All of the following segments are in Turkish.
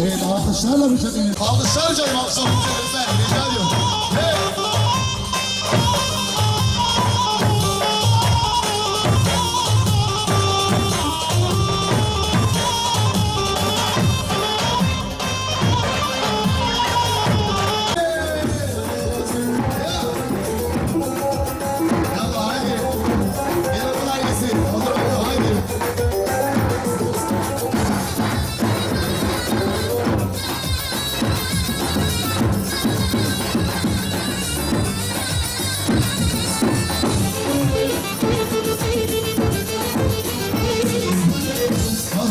Evet, alkışlarla çekiniz? Alkışlar canım, alkışlar.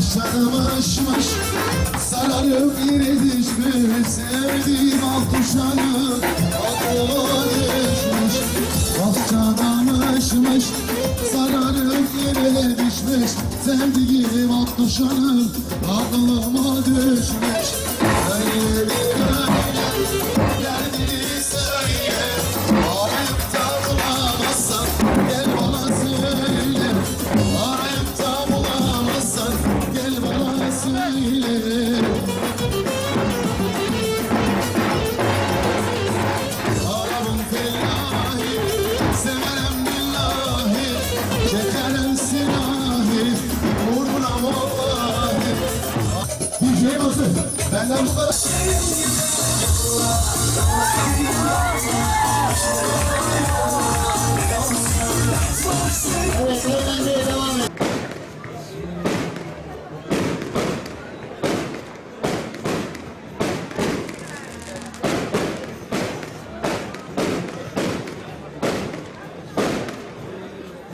Başlamışmış Sararıp yere düşmüş Sevdiğim alt kuşanı Aklıma düşmüş Bahçadamışmış Sararıp yere düşmüş Sevdiğim alt kuşanı Aklıma düşmüş. Öyle Benden sonra...